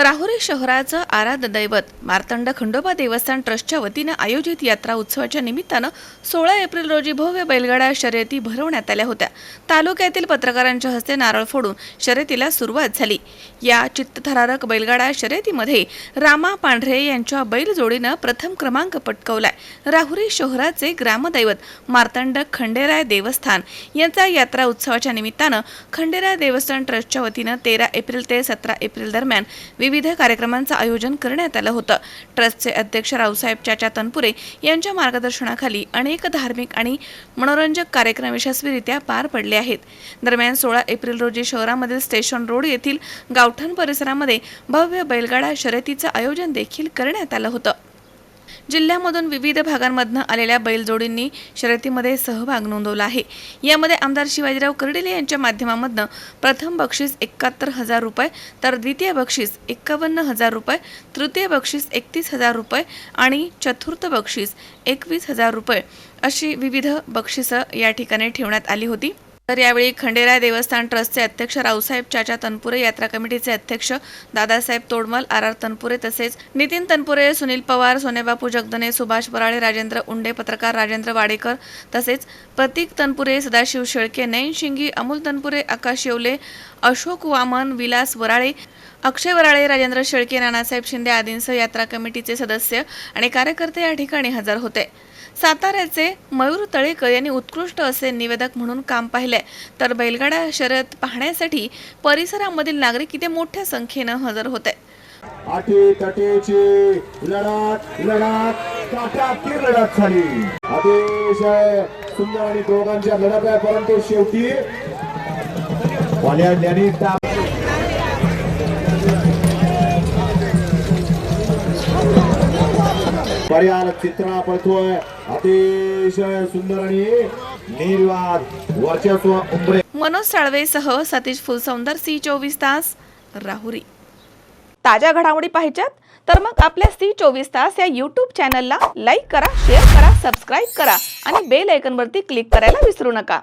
राहुरी शहराचं आराध्य दैवत मार्तंड खंडोबा देवस्थान ट्रस्टच्या वतीनं आयोजित यात्रा उत्सवाच्या निमित्तानं सोळा एप्रिल रोजी भव्य बैलगाडा शर्यती भरवण्यात आल्या होत्या. तालुक्यातील पत्रकारांच्या हस्ते नारळ फोडून शर्यतीला सुरुवात झाली. या चित्तथरारक बैलगाडा शर्यतीमध्ये रामा पांढरे यांच्या बैलजोडीनं प्रथम क्रमांक पटकवलाय. राहुरी शहराचे ग्रामदैवत मार्तंड खंडेराय देवस्थान यांचा यात्रा उत्सवाच्या निमित्तानं खंडेराय देवस्थान ट्रस्टच्या वतीनं तेरा एप्रिल ते सतरा एप्रिल दरम्यान विविध कार्यक्रमांचं आयोजन करण्यात आलं होतं. ट्रस्टचे अध्यक्ष रावसाहेब चाचा तनपुरे यांच्या मार्गदर्शनाखाली अनेक धार्मिक आणि मनोरंजक कार्यक्रम यशस्वीरित्या पार पडले आहेत. दरम्यान सोळा एप्रिल रोजी शहरामधील स्टेशन रोड येथील गावठण परिसरामध्ये भव्य बैलगाडा शर्यतीचं आयोजन देखील करण्यात आलं होतं. जिल्ह्यामधून विविध भागांमधनं आलेल्या बैलजोडींनी शर्यतीमध्ये सहभाग नोंदवला आहे. यामध्ये आमदार शिवाजीराव कर्डिले यांच्या माध्यमामधनं प्रथम बक्षीस एकाहत्तर हजार रुपये तर द्वितीय बक्षीस एक्कावन्न हजार रुपये तृतीय बक्षीस एकतीस हजार रुपये आणि चतुर्थ बक्षीस एकवीस हजार रुपये अशी विविध बक्षिसं या ठिकाणी ठेवण्यात आली होती. तर यावेळी खंडेराय देवस्थान ट्रस्टचे अध्यक्ष रावसाहेब चाचा तनपुरे यात्रा कमिटीचे अध्यक्ष दादासाहेब तोडमल आर आर तनपुरे तसेच नितीन तनपुरे सुनील पवार सोनेबापू जगदने सुभाष बराळे राजेंद्र उंडे पत्रकार राजेंद्र वाडेकर तसेच प्रतीक तनपुरे सदाशिव शेळके नयन शिंगी अमोल तनपुरे आकाश येवले अशोक वामन विलास वराळे अक्षय वराळे राजेंद्र शेळके नानासाहेब शिंदे आदींसह यात्रा कमिटीचे सदस्य आणि कार्यकर्ते या ठिकाणी हजर होते. साताऱ्याचे मयूर तळेकर यांनी उत्कृष्ट असे निवेदक म्हणून काम पाहिले तर बैलगाडा शर्यत पाहण्यासाठी परिसरामधील नागरिक इथे मोठ्या संख्येनं हजर होते. लढत लढत काटाकीर लढत झाली अतिशय सुंदर आणि दोघांच्या लढत आहे परंतु शेवटी ताप पर्याय चित्रा पडतोय अतिशय सुंदर आणि निर्वाद वर्चस्व उमरे. मनोज साळवेसह सतीश फुलसौंदर सी चोवीस तास राहुरी. ताज्या घडामोडी पाहिजेत? तर मग आपल्या सी चोवीस तास या यूट्यूब चॅनलला लाईक करा शेअर करा सबस्क्राईब करा आणि बेल ऐकनवरती क्लिक करायला विसरू नका.